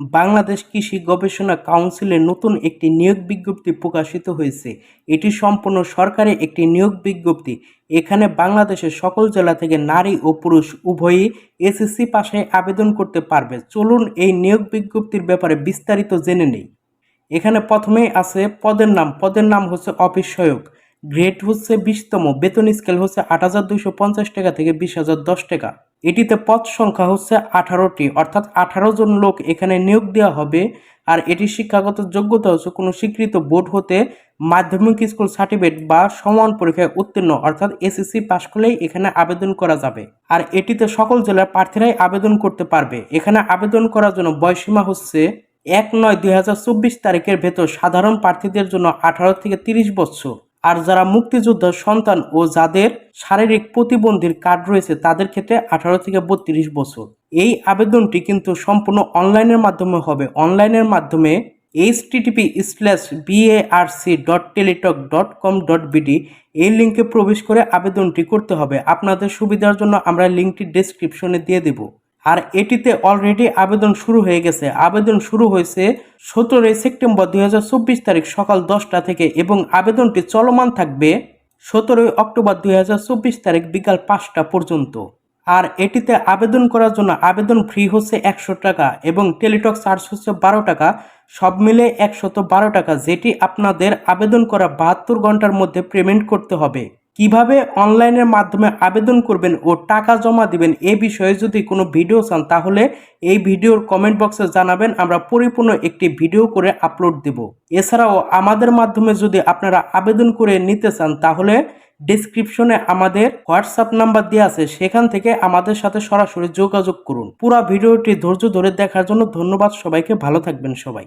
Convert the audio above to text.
বাংলাদেশ কৃষি গবেষণা কাউন্সিলের নতুন একটি নিয়োগ বিজ্ঞপ্তি প্রকাশিত হয়েছে। এটি সম্পূর্ণ সরকারি একটি নিয়োগ বিজ্ঞপ্তি। এখানে বাংলাদেশের সকল জেলা থেকে নারী ও পুরুষ উভয়ই এসএসসি পাশে আবেদন করতে পারবে। চলুন এই নিয়োগ বিজ্ঞপ্তির ব্যাপারে বিস্তারিত জেনে নেই। এখানে প্রথমেই আছে পদের নাম। পদের নাম হচ্ছে অফিস সহায়ক। গ্রেড হচ্ছে বিশতম। বেতন স্কেল হচ্ছে আট হাজার পঞ্চাশ টাকা থেকে বিশ হাজার দশ টাকা। এটিতে পদ সংখ্যা হচ্ছে আঠারোটি, অর্থাৎ আঠারো জন লোক এখানে নিয়োগ দেওয়া হবে। আর এটি শিক্ষাগত যোগ্যতা হচ্ছে কোনো স্বীকৃত বোর্ড হতে মাধ্যমিক স্কুল সার্টিফিকেট বা সমান পরীক্ষায় উত্তীর্ণ, অর্থাৎ এসএসসি পাশ করলেই এখানে আবেদন করা যাবে। আর এটিতে সকল জেলার প্রার্থীরাই আবেদন করতে পারবে। এখানে আবেদন করার জন্য বয়সীমা হচ্ছে এক নয় দুই তারিখের ভেতর সাধারণ প্রার্থীদের জন্য আঠারো থেকে তিরিশ বছর। আর যারা মুক্তিযোদ্ধার সন্তান ও যাদের শারীরিক প্রতিবন্ধীর কার্ড রয়েছে, তাদের ক্ষেত্রে আঠারো থেকে বত্রিশ বছর। এই আবেদনটি কিন্তু সম্পূর্ণ অনলাইনের মাধ্যমে হবে। অনলাইনের মাধ্যমে H TTP slash BARC dot Teletalk dot com dot BD এই লিঙ্কে প্রবেশ করে আবেদনটি করতে হবে। আপনাদের সুবিধার জন্য আমরা লিঙ্কটি ডেসক্রিপশনে দিয়ে দেব। আর এটিতে অলরেডি আবেদন শুরু হয়ে গেছে। আবেদন শুরু হয়েছে সতেরোই সেপ্টেম্বর দুই হাজার চব্বিশ তারিখ সকাল দশটা থেকে এবং আবেদনটি চলমান থাকবে সতেরোই অক্টোবর দুই হাজার চব্বিশ তারিখ বিকাল পাঁচটা পর্যন্ত। আর এটিতে আবেদন করার জন্য আবেদন ফ্রি হচ্ছে একশো টাকা এবং টেলিটক চার্জ হচ্ছে বারো টাকা। সব মিলে একশত বারো টাকা, যেটি আপনাদের আবেদন করা বাহাত্তর ঘণ্টার মধ্যে পেমেন্ট করতে হবে। কীভাবে অনলাইনের মাধ্যমে আবেদন করবেন ও টাকা জমা দিবেন এ বিষয়ে যদি কোনো ভিডিও চান, তাহলে এই ভিডিওর কমেন্ট বক্সে জানাবেন, আমরা পরিপূর্ণ একটি ভিডিও করে আপলোড দেব। এছাড়াও আমাদের মাধ্যমে যদি আপনারা আবেদন করে নিতে চান, তাহলে ডিসক্রিপশনে আমাদের হোয়াটসঅ্যাপ নাম্বার দেওয়া আছে, সেখান থেকে আমাদের সাথে সরাসরি যোগাযোগ করুন। পুরো ভিডিওটি ধৈর্য ধরে দেখার জন্য ধন্যবাদ, সবাইকে ভালো থাকবেন সবাই।